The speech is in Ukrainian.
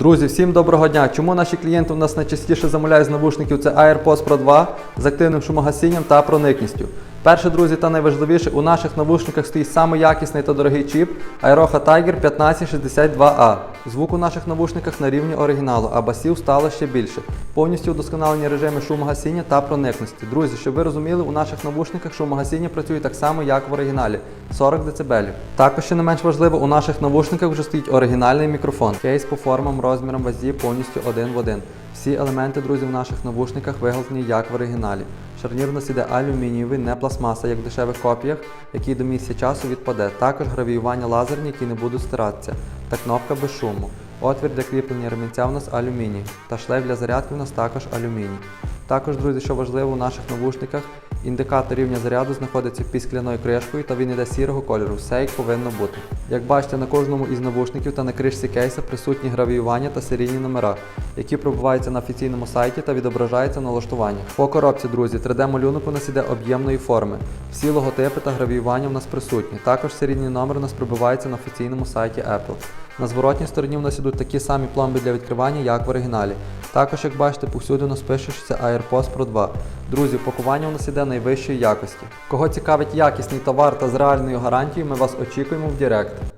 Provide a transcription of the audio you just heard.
Друзі, всім доброго дня! Чому наші клієнти у нас найчастіше замовляють з навушників? Це AirPods Pro 2 з активним шумогасінням та проникністю. Перше, друзі, та найважливіше, у наших навушниках стоїть самий якісний та дорогий чіп Aeroha Tiger 1562A. Звук у наших навушниках на рівні оригіналу, а басів стало ще більше. Повністю удосконалені режими шумогасіння та проникності. Друзі, щоб ви розуміли, у наших навушниках шумогасіння працює так само, як в оригіналі 40 дБ. Також ще не менш важливо, у наших навушниках вже стоїть оригінальний мікрофон. Кейс по формам, розмірам, вазі повністю один в один. Всі елементи, друзі, в наших навушниках виготовлені як в оригіналі. Шарнір у нас іде алюмінієвий, не пластмаса, як в дешевих копіях, який до місця часу відпаде. Також гравіювання лазерні, які не будуть стиратися. Та кнопка без шуму. Отвір для кріплення ремінця у нас алюміній. Та шлейф для зарядки у нас також алюміній. Також, друзі, що важливо, у наших навушниках індикатор рівня заряду знаходиться під скляною кришкою та він іде сірого кольору. Все як повинно бути. Як бачите, на кожному із навушників та на кришці кейса присутні гравіювання та серійні номера, які пробуваються на офіційному сайті та відображаються в налаштуваннях. По коробці, друзі, 3D-малюнок у нас іде об'ємної форми. Всі логотипи та гравіювання у нас присутні. Також серійний номер у нас прибувається на офіційному сайті Apple. На зворотній стороні у нас ідуть такі самі пломби для відкривання, як в оригіналі. Також, як бачите, повсюди у нас пише, що це AirPods Pro 2. Друзі, пакування у нас іде найвищої якості. Кого цікавить якісний товар та з реальною гарантією, ми вас очікуємо в Директ.